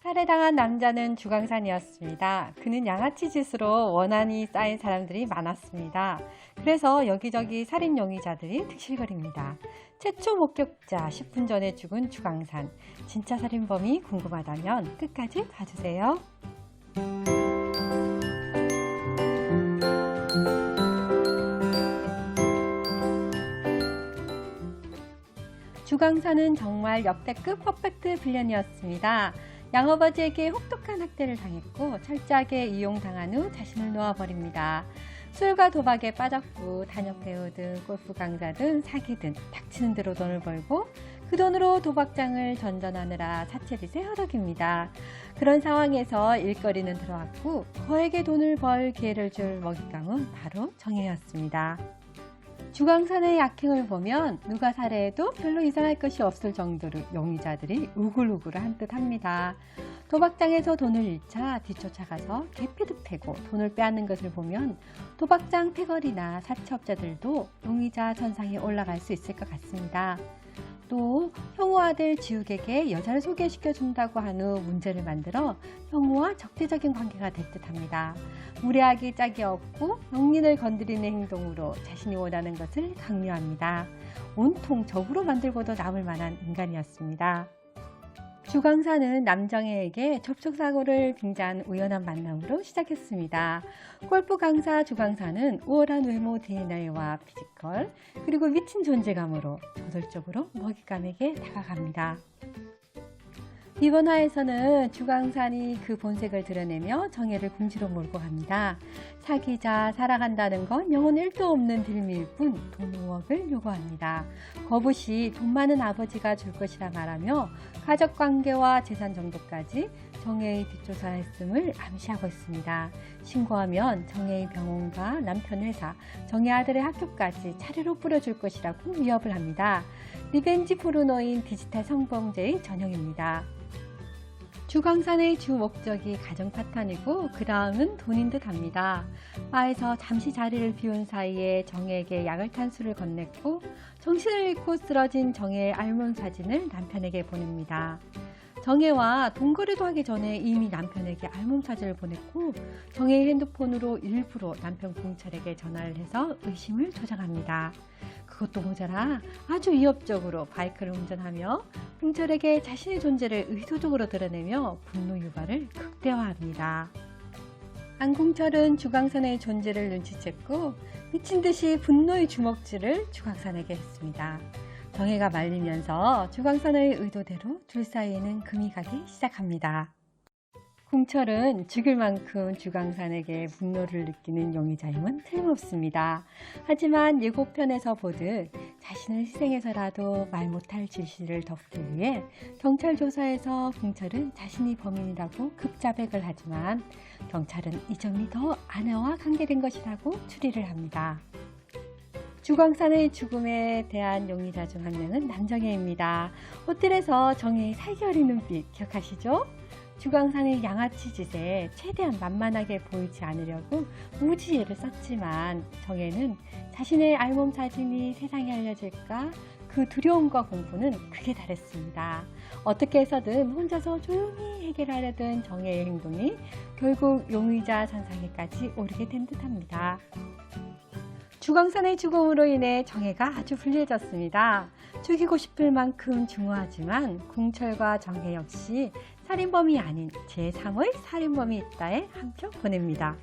살해당한 남자는 주강산이었습니다. 그는 양아치 짓으로 원한이 쌓인 사람들이 많았습니다. 그래서 여기저기 살인 용의자들이 득실거립니다. 최초 목격자 10분 전에 죽은 주강산. 진짜 살인범이 궁금하다면 끝까지 봐주세요. 주강산은 정말 역대급 퍼펙트 빌런이었습니다. 양아버지에게 혹독한 학대를 당했고 철저하게 이용당한 후 자신을 놓아버립니다. 술과 도박에 빠졌고 단역 배우 등 골프 강사 등 사기 등 닥치는 대로 돈을 벌고 그 돈으로 도박장을 전전하느라 사채빚에 허덕입니다. 그런 상황에서 일거리는 들어왔고 거액의 돈을 벌 기회를 줄 먹잇감은 바로 정혜였습니다. 주광산의 약행을 보면 누가 살해해도 별로 이상할 것이 없을 정도로 용의자들이 우글우글한 듯 합니다. 도박장에서 돈을 잃자 뒤쫓아가서 개피도 패고 돈을 빼앗는 것을 보면 도박장 패거리나 사채업자들도 용의자 선상에 올라갈 수 있을 것 같습니다. 또 형우 아들 지욱에게 여자를 소개시켜 준다고 한 후 문제를 만들어 형우와 적대적인 관계가 될 듯합니다. 무례하기 짝이 없고 영린을 건드리는 행동으로 자신이 원하는 것을 강요합니다. 온통 적으로 만들고도 남을 만한 인간이었습니다. 주강사는 남정혜에게 접촉사고를 빙자한 우연한 만남으로 시작했습니다. 골프 강사 주강사는 우월한 외모 DNA와 피지컬 그리고 미친 존재감으로 저돌적으로 먹잇감에게 다가갑니다. 이번 화에서는 주강산이 그 본색을 드러내며 정혜를 궁지로 몰고 갑니다. 사귀자 살아간다는 건 영혼 1도 없는 딜미일 뿐 돈 5억을 요구합니다. 거부시 돈 많은 아버지가 줄 것이라 말하며 가족관계와 재산 정도까지 정혜의 뒷조사했음을 암시하고 있습니다. 신고하면 정혜의 병원과 남편 회사, 정혜 아들의 학교까지 차례로 뿌려줄 것이라고 위협을 합니다. 리벤지 포르노인 디지털 성범죄의 전형입니다. 주광산의 주 목적이 가정 파탄이고 그 다음은 돈인 듯 합니다. 바에서 잠시 자리를 비운 사이에 정혜에게 약을 탄 수를 건넸고 정신을 잃고 쓰러진 정혜의 알몸 사진을 남편에게 보냅니다. 정혜와 동거래도 하기 전에 이미 남편에게 알몸 사진을 보냈고 정혜의 핸드폰으로 일부러 남편 공철에게 전화를 해서 의심을 조장합니다. 그것도 모자라 아주 위협적으로 바이크를 운전하며 공철에게 자신의 존재를 의도적으로 드러내며 분노 유발을 극대화합니다. 안공철은 주광산의 존재를 눈치챘고 미친 듯이 분노의 주먹질을 주광산에게 했습니다. 정혜가 말리면서 주광산의 의도대로 둘 사이에는 금이 가기 시작합니다. 궁철은 죽일 만큼 주광산에게 분노를 느끼는 용의자임은 틀림없습니다. 하지만 예고편에서 보듯 자신을 희생해서라도 말 못할 진실을 덮기 위해 경찰 조사에서 궁철은 자신이 범인이라고 급자백을 하지만 경찰은 이 점이 더 아내와 관계된 것이라고 추리를 합니다. 주광산의 죽음에 대한 용의자 중 한 명은 남정혜입니다. 호텔에서 정혜의 어린 눈빛 기억하시죠? 주광산의 양아치 짓에 최대한 만만하게 보이지 않으려고 무지개를 썼지만 정혜는 자신의 알몸 사진이 세상에 알려질까 그 두려움과 공부는 극에 달했습니다. 어떻게 해서든 혼자서 조용히 해결하려던 정혜의 행동이 결국 용의자 선상에까지 오르게 된 듯합니다. 주광산의 죽음으로 인해 정혜가 아주 불리해졌습니다. 죽이고 싶을 만큼 중후하지만 궁철과 정혜 역시 살인범이 아닌 제3의 살인범이 있다에 한 표 보냅니다.